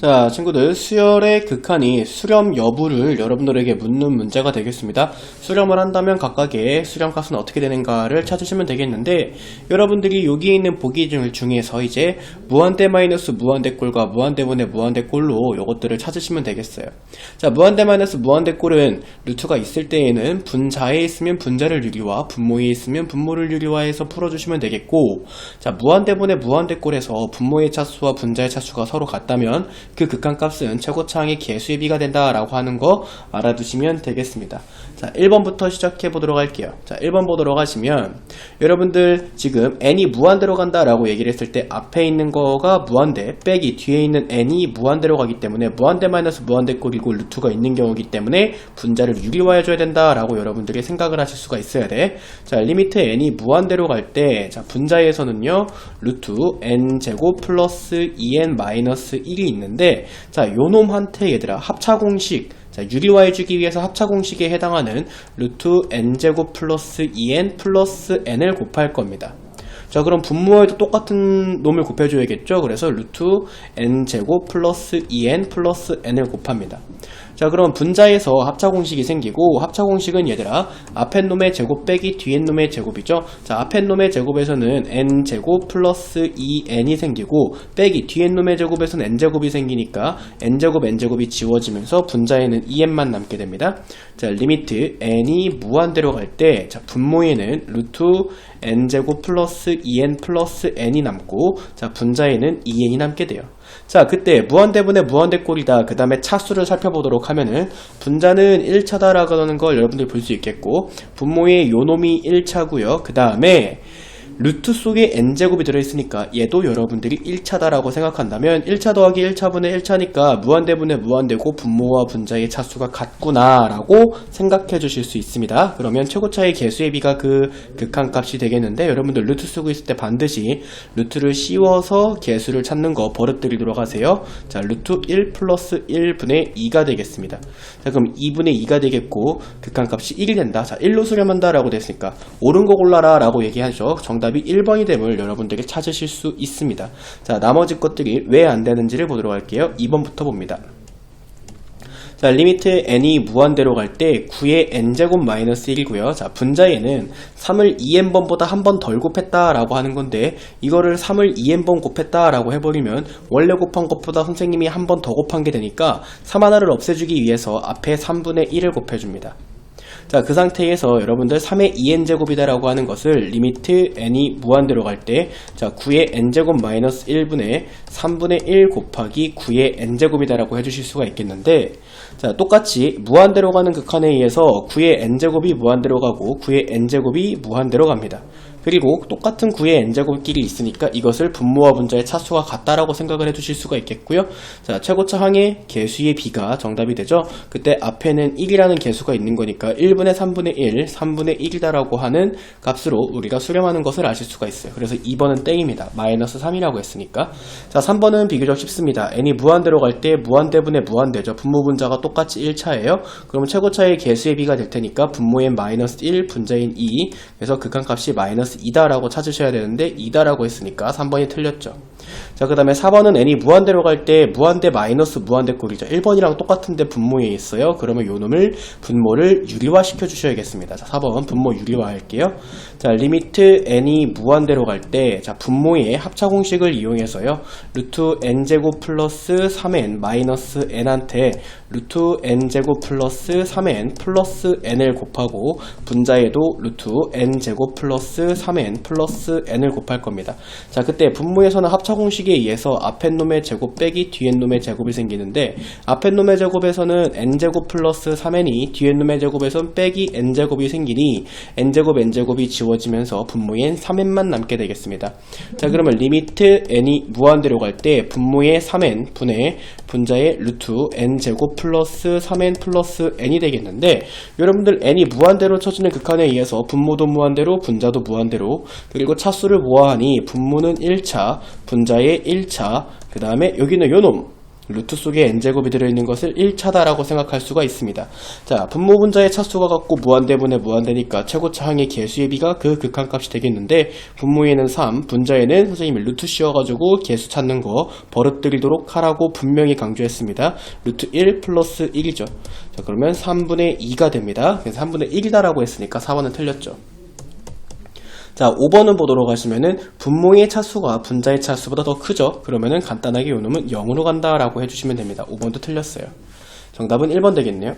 자, 친구들, 수열의 극한이 수렴 여부를 여러분들에게 묻는 문제가 되겠습니다. 수렴을 한다면 각각의 수렴값은 어떻게 되는가를 찾으시면 되겠는데, 여러분들이 여기에 있는 보기 중- 중에서 이제 무한대 마이너스 무한대 꼴과 무한대분의 무한대 꼴로 이것들을 찾으시면 되겠어요. 자, 무한대 마이너스 무한대 꼴은 루트가 있을 때에는 분자에 있으면 분자를 유리화, 분모에 있으면 분모를 유리화해서 풀어주시면 되겠고, 자, 무한대분의 무한대 꼴에서 분모의 차수와 분자의 차수가 서로 같다면 그 극한값은 최고차항의 개수의 비가 된다라고 하는 거 알아두시면 되겠습니다. 자, 1번부터 시작해 보도록 할게요. 자, 1번 보도록 하시면 여러분들 지금 n이 무한대로 간다라고 얘기를 했을 때 앞에 있는 거가 무한대 빼기 뒤에 있는 n이 무한대로 가기 때문에 무한대 마이너스 무한대 꼴이고 루트가 있는 경우이기 때문에 분자를 유리화해 줘야 된다라고 여러분들이 생각을 하실 수가 있어야 돼. 자, 리미트 n이 무한대로 갈 때 자, 분자에서는요. 루트 n 제곱 플러스 2n 마이너스 1이 있는데 자, 요 놈한테 얘들아 합차 공식 자, 유리화해 주기 위해서 합차 공식에 해당하는 루트 n제곱 플러스 2n 플러스 n을 곱할 겁니다. 자, 그럼 분모에도 똑같은 놈을 곱해줘야겠죠? 그래서 루트 n제곱 플러스 2n 플러스 n을 곱합니다. 자, 그럼 분자에서 합차 공식이 생기고 합차 공식은 얘들아 앞에 놈의 제곱 빼기 뒤에 놈의 제곱이죠. 자, 앞에 놈의 제곱에서는 n 제곱 플러스 2n이 생기고 빼기 뒤에 놈의 제곱에서는 n 제곱이 생기니까 n 제곱 n 제곱이 지워지면서 분자에는 2n만 남게 됩니다. 자, 리미트 n이 무한대로 갈 때 자, 분모에는 루트 n 제곱 플러스 2n 플러스 n이 남고 자, 분자에는 2n이 남게 돼요. 자, 그때 무한대분의 무한대꼴이다. 그 다음에 차수를 살펴보도록 하면은 분자는 1차다라고 하는 걸 여러분들이 볼 수 있겠고 분모의 요놈이 1차고요. 그 다음에 루트 속에 n제곱이 들어있으니까 얘도 여러분들이 1차다라고 생각한다면 1차 더하기 1차분의 1차니까 무한대분의 무한대고 분모와 분자의 차수가 같구나 라고 생각해 주실 수 있습니다. 그러면 최고차의 개수의 비가 그 극한값이 되겠는데 여러분들 루트 쓰고 있을 때 반드시 루트를 씌워서 개수를 찾는 거 버릇들이도록 하세요. 자 루트 1 플러스 1분의 2가 되겠습니다. 자 그럼 2분의 2가 되겠고 극한값이 1이 된다. 자 1로 수렴한다 라고 됐으니까 옳은 거 골라라 라고 얘기하죠. 정답 이 1번이 됨을 여러분들이 찾으실 수 있습니다. 자, 나머지 것들이 왜 안 되는지를 보도록 할게요. 2번부터 봅니다. 자, 리미트 n이 무한대로 갈 때 9의 n제곱 마이너스 1이고요. 자, 분자에는 3을 2n번보다 한 번 덜 곱했다라고 하는 건데 이거를 3을 2n번 곱했다라고 해버리면 원래 곱한 것보다 선생님이 한 번 더 곱한 게 되니까 3 하나를 없애주기 위해서 앞에 3분의 1을 곱해줍니다. 자, 그 상태에서 여러분들 3의 2n제곱이다라고 하는 것을 리미트 n이 무한대로 갈 때, 자, 9의 n제곱 마이너스 1분의 3분의 1 곱하기 9의 n제곱이다라고 해주실 수가 있겠는데, 자, 똑같이 무한대로 가는 극한에 의해서 9의 n제곱이 무한대로 가고 9의 n제곱이 무한대로 갑니다. 그리고 똑같은 9의 n제곱끼리 있으니까 이것을 분모와 분자의 차수가 같다라고 생각을 해주실 수가 있겠고요. 자, 최고차 항의 개수의 비가 정답이 되죠. 그때 앞에는 1이라는 개수가 있는 거니까 1분의 3분의 1, 3분의 1이다라고 하는 값으로 우리가 수렴하는 것을 아실 수가 있어요. 그래서 2번은 땡입니다. 마이너스 3이라고 했으니까. 자, 3번은 비교적 쉽습니다. n이 무한대로 갈 때 무한대분의 무한대죠. 분모 분자가 똑같이 1차예요. 그러면 최고차의 개수의 비가 될 테니까 분모엔 마이너스 1, 분자인 2. 그래서 극한값이 마이너스 2다라고 찾으셔야 되는데 2다라고 했으니까 3번이 틀렸죠. 자, 그 다음에 4번은 n이 무한대로 갈 때 무한대 마이너스 무한대 꼴이죠. 1번이랑 똑같은데 분모에 있어요. 그러면 요 놈을 분모를 유리화 시켜 주셔야겠습니다. 자, 4번 분모 유리화 할게요. 자, 리미트 n이 무한대로 갈 때, 자, 분모의 합차 공식을 이용해서요. 루트 n제곱 플러스 3n 마이너스 n한테 루트 n제곱 플러스 3n 플러스 n을 곱하고 분자에도 루트 n제곱 플러스 3n 플러스 n을 곱할 겁니다. 자, 그때 분모에서는 합차 공식에 의해서 앞에 놈의 제곱 빼기 뒤에 놈의 제곱이 생기는데 앞에 놈의 제곱에서는 n제곱 플러스 3n이 뒤에 놈의 제곱에서는 빼기 n제곱이 생기니 n제곱 n제곱이 지워지면서 분모엔 3n만 남게 되겠습니다. 자, 그러면 리미트 n이 무한대로 갈 때 분모의 3n 분의 분자의 루트 n제곱 플러스 3n 플러스 n이 되겠는데 여러분들 n이 무한대로 쳐지는 극한에 의해서 분모도 무한대로 분자도 무한대로 그리고 차수를 모아하니 분모는 1차 분자의 1차 그 다음에 여기는 요놈 루트 속에 n제곱이 들어있는 것을 1차다라고 생각할 수가 있습니다. 자, 분모 분자의 차수가 같고 무한대분에 무한대니까 최고차 항의 개수의 비가 그 극한값이 되겠는데 분모에는 3, 분자에는 선생님이 루트 씌워가지고 개수 찾는 거 버릇들이도록 하라고 분명히 강조했습니다. 루트 1 플러스 1이죠. 자, 그러면 3분의 2가 됩니다. 그래서 3분의 1이다라고 했으니까 4번은 틀렸죠. 자, 5번은 보도록 하시면은 분모의 차수가 분자의 차수보다 더 크죠? 그러면은 간단하게 요 놈은 0으로 간다라고 해주시면 됩니다. 5번도 틀렸어요. 정답은 1번 되겠네요.